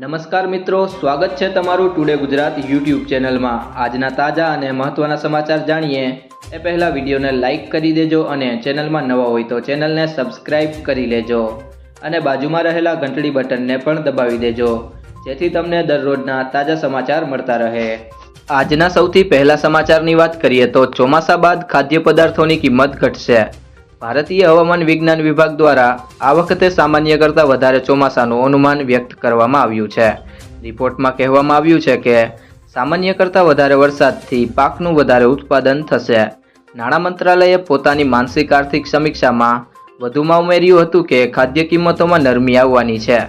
નમસ્કાર મિત્રો, સ્વાગત છે તમારું ટુડે ગુજરાત યુટ્યુબ ચેનલમાં. આજના તાજા અને મહત્વના સમાચાર જાણીએ. એ પહેલાં વિડીયોને લાઇક કરી દેજો અને ચેનલમાં નવા હોય તો ચેનલને સબસ્ક્રાઇબ કરી લેજો. અને બાજુમાં રહેલા ઘંટડી બટનને પણ દબાવી દેજો, જેથી તમને દરરોજના તાજા સમાચાર મળતા રહે. આજના સૌથી પહેલા સમાચારની વાત કરીએ તો ચોમાસા બાદ ખાદ્ય પદાર્થોની કિંમત ઘટશે. ભારતીય હવામાન વિજ્ઞાન વિભાગ દ્વારા આ વખતે સામાન્ય કરતાં વધારે ચોમાસાનું અનુમાન વ્યક્ત કરવામાં આવ્યું છે. રિપોર્ટમાં કહેવામાં આવ્યું છે કે, સામાન્ય કરતાં વધારે વરસાદથી પાકનું વધારે ઉત્પાદન થશે. નાણાં મંત્રાલયે પોતાની માનસિક આર્થિક સમીક્ષામાં વધુમાં ઉમેર્યું હતું કે, ખાદ્ય કિંમતોમાં નરમી આવવાની છે,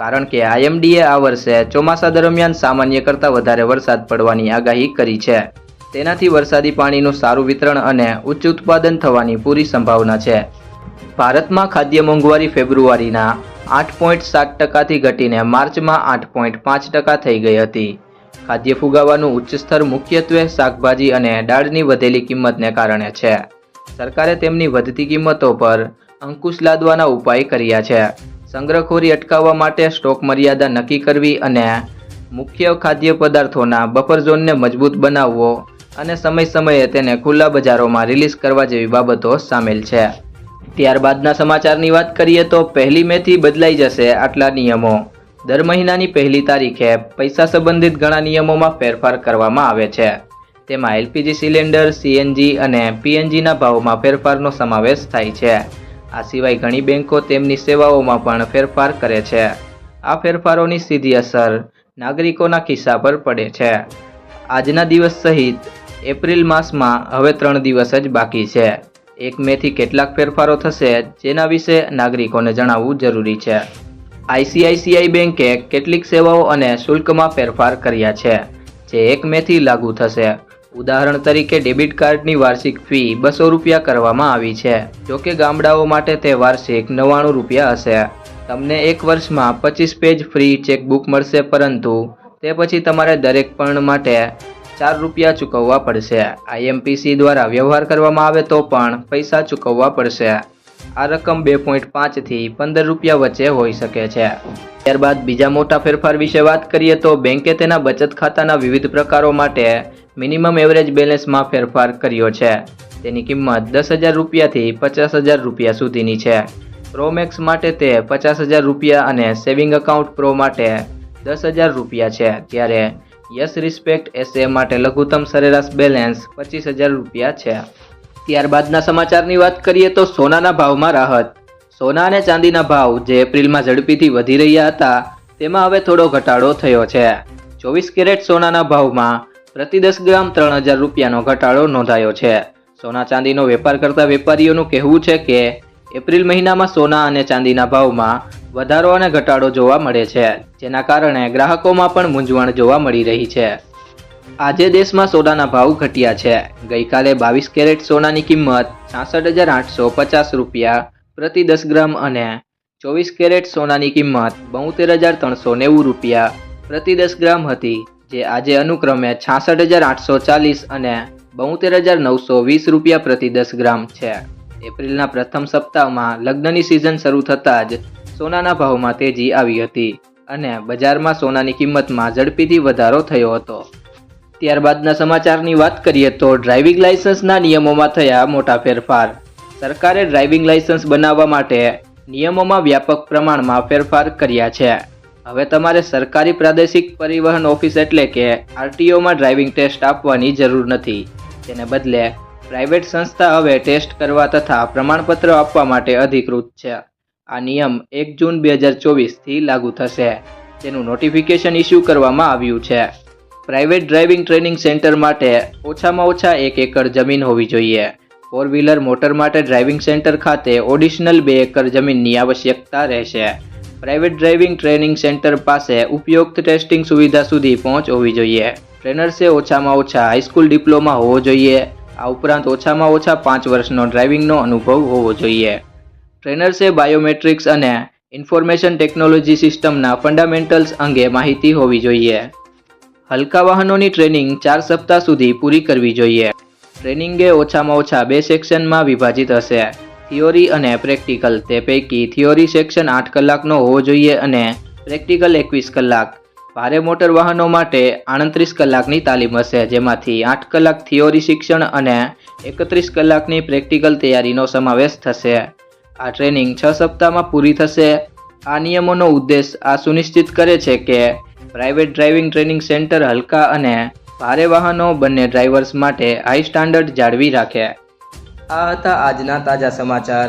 કારણ કે આઈએમડીએ આ વર્ષે ચોમાસા દરમિયાન સામાન્ય કરતાં વધારે વરસાદ પડવાની આગાહી કરી છે. તેનાથી વરસાદી પાણીનું સારું વિતરણ અને ઉચ્ચ ઉત્પાદન થવાની પૂરી સંભાવના છે. ભારતમાં ખાદ્ય મોંઘવારી ફેબ્રુઆરીના આઠ પોઈન્ટ સાત ટકાથી ઘટીને માર્ચમાં આઠ પોઈન્ટ પાંચ ટકા થઈ ગઈ હતી. ખાદ્ય ફુગાવાનું ઉચ્ચ સ્તર મુખ્યત્વે શાકભાજી અને દાળની વધેલી કિંમતને કારણે છે. સરકારે તેમની વધતી કિંમતો પર અંકુશ લાદવાના ઉપાય કર્યા છે. સંગ્રહખોરી અટકાવવા માટે સ્ટોક મર્યાદા નક્કી કરવી અને મુખ્ય ખાદ્ય પદાર્થોના બફર ઝોનને મજબૂત બનાવવો અને સમય સમયે તેને ખુલ્લા બજારોમાં રિલીઝ કરવા જેવી બાબતો સામેલ છે. ત્યારબાદના સમાચારની વાત કરીએ તો પહેલી મેથી બદલાઈ જશે આટલા નિયમો. દર મહિનાની પહેલી તારીખે પૈસા સંબંધિત ઘણા નિયમોમાં ફેરફાર કરવામાં આવે છે. તેમાં એલપીજી સિલિન્ડર, સીએનજી અને પીએનજીના ભાવમાં ફેરફારનો સમાવેશ થાય છે. આ સિવાય ઘણી બેંકો તેમની સેવાઓમાં પણ ફેરફાર કરે છે. આ ફેરફારોની સીધી અસર નાગરિકોના ખિસ્સા પર પડે છે. આજના દિવસ સહિત એપ્રિલ માસમાં હવે ત્રણ દિવસ જ બાકી છે. એક મેથી કેટલાક ફેરફારો થશે, જેના વિશે નાગરિકોને જણાવવું જરૂરી છે. આઈસીઆઈસીઆઈ બેંકે કેટલીક સેવાઓ અને શુલ્કમાં ફેરફાર કર્યા છે, જે એક મેથી લાગુ થશે. ઉદાહરણ તરીકે ડેબિટ કાર્ડની વાર્ષિક ફી બસો રૂપિયા કરવામાં આવી છે. જોકે ગામડાઓ માટે તે વાર્ષિક નવ્વાણું રૂપિયા હશે. તમને એક વર્ષમાં પચીસ પેજ ફ્રી ચેકબુક મળશે, પરંતુ તે પછી તમારે દરેક પણ માટે ચાર રૂપિયા ચૂકવવા પડશે. આઈએમપીસી દ્વારા વ્યવહાર કરવામાં આવે તો પણ પૈસા ચૂકવવા પડશે. આ રકમ બે પોઈન્ટ પાંચથી પંદર રૂપિયા વચ્ચે હોઈ શકે છે. ત્યારબાદ બીજા મોટા ફેરફાર વિશે વાત કરીએ તો બેંકે તેના બચત ખાતાના વિવિધ પ્રકારો માટે મિનિમમ એવરેજ બેલેન્સમાં ફેરફાર કર્યો છે. તેની કિંમત દસ હજાર રૂપિયાથી પચાસ હજાર રૂપિયા સુધીની છે. પ્રોમેક્સ માટે તે પચાસ હજાર રૂપિયા અને સેવિંગ એકાઉન્ટ પ્રો માટે દસ હજાર રૂપિયા છે. જ્યારે યસ રિસ્પેક્ટ એસએ માટે લઘુત્તમ સરેરાશ બેલેન્સ પચીસ હજાર રૂપિયા છે. ત્યારબાદના સમાચારની વાત કરીએ તો સોનાના ભાવમાં રાહત. સોના અને ચાંદીના ભાવ જે એપ્રિલમાં ઝડપીથી વધી રહ્યા હતા, તેમાં હવે થોડો ઘટાડો થયો છે. ચોવીસ કેરેટ સોનાના ભાવમાં પ્રતિ દસ ગ્રામ ત્રણ હજાર રૂપિયાનો ઘટાડો નોંધાયો છે. સોના ચાંદીનો વેપાર કરતા વેપારીઓનું કહેવું છે કે એપ્રિલ મહિનામાં સોના અને ચાંદીના ભાવમાં વધારો અને ઘટાડો જોવા મળે છે, જેના કારણે ગ્રાહકોમાં પણ મૂંઝવણ જોવા મળી રહી છે. આજે દેશમાં સોનાના ભાવ ઘટ્યા છે. ગઈકાલે બાવીસ કેરેટ સોનાની કિંમત છાસઠ હજાર આઠસો પચાસ રૂપિયા પ્રતિ દસ ગ્રામ અને ચોવીસ કેરેટ સોનાની કિંમત બોતેર હજાર ત્રણસો નેવું રૂપિયા પ્રતિ દસ ગ્રામ હતી, જે આજે અનુક્રમે છાસઠ હજાર આઠસો ચાલીસ અને બોતેર હજાર નવસો વીસ રૂપિયા પ્રતિ દસ ગ્રામ છે. એપ્રિલના પ્રથમ સપ્તાહમાં લગ્નની સિઝન શરૂ થતાં જ સોનાના ભાવમાં તેજી આવી હતી અને બજારમાં સોનાની કિંમતમાં ઝડપીથી વધારો થયો હતો. ત્યારબાદના સમાચારની વાત કરીએ તો ડ્રાઇવિંગ લાયસન્સના નિયમોમાં થયા મોટા ફેરફાર. સરકારે ડ્રાઇવિંગ લાયસન્સ બનાવવા માટે નિયમોમાં વ્યાપક પ્રમાણમાં ફેરફાર કર્યા છે. હવે તમારે સરકારી પ્રાદેશિક પરિવહન ઓફિસ એટલે કે આરટીઓમાં ડ્રાઇવિંગ ટેસ્ટ આપવાની જરૂર નથી. તેને બદલે પ્રાઇવેટ સંસ્થા હવે ટેસ્ટ કરવા તથા પ્રમાણપત્ર આપવા માટે અધિકૃત છે. આ નિયમ એક જૂન બે હજાર ચોવીસથી લાગુ થશે. તેનું નોટિફિકેશન ઇસ્યુ કરવામાં આવ્યું છે. પ્રાઇવેટ ડ્રાઇવિંગ ટ્રેનિંગ સેન્ટર માટે ઓછામાં ઓછા એક એકર જમીન હોવી જોઈએ. ફોર વ્હીલર મોટર માટે ડ્રાઇવિંગ સેન્ટર ખાતે ઓડિશનલ બે એકર જમીનની આવશ્યકતા રહેશે. પ્રાઇવેટ ડ્રાઇવિંગ ટ્રેનિંગ સેન્ટર પાસે ઉપયુક્ત ટેસ્ટિંગ સુવિધા સુધી પહોંચ હોવી જોઈએ. ટ્રેનર્સે ઓછામાં ઓછા હાઈસ્કૂલ ડિપ્લોમા હોવો જોઈએ. આ ઉપરાંત ઓછામાં ઓછા પાંચ વર્ષનો ડ્રાઇવિંગનો અનુભવ હોવો જોઈએ. ટ્રેનર્સે બાયોમેટ્રિક્સ અને ઇન્ફોર્મેશન ટેકનોલોજી સિસ્ટમના ફંડામેન્ટલ્સ અંગે માહિતી હોવી જોઈએ. હલકા વાહનોની ટ્રેનિંગ ચાર સપ્તાહ સુધી પૂરી કરવી જોઈએ. ટ્રેનિંગે ઓછામાં ઓછા બે સેક્શનમાં વિભાજિત હશે. થિયોરી અને પ્રેક્ટિકલ તે પૈકી થિયોરી સેક્શન આઠ કલાકનો હોવો જોઈએ અને પ્રેક્ટિકલ એકવીસ કલાક. ભારે મોટર વાહનો માટે આડત્રીસ કલાકની તાલીમ હશે, જેમાંથી આઠ કલાક થિયોરી શિક્ષણ અને એકત્રીસ કલાકની પ્રેક્ટિકલ તૈયારીનો સમાવેશ થશે. આ ટ્રેનિંગ છ સપ્તાહમાં પૂરી થશે. આ નિયમોનો ઉદ્દેશ આ સુનિશ્ચિત કરે છે કે પ્રાઇવેટ ડ્રાઇવિંગ ટ્રેનિંગ સેન્ટર હલકા અને ભારે વાહનો બંને ડ્રાઈવર્સ માટે હાઈ સ્ટાન્ડર્ડ જાળવી રાખે. આ હતા આજના તાજા સમાચાર.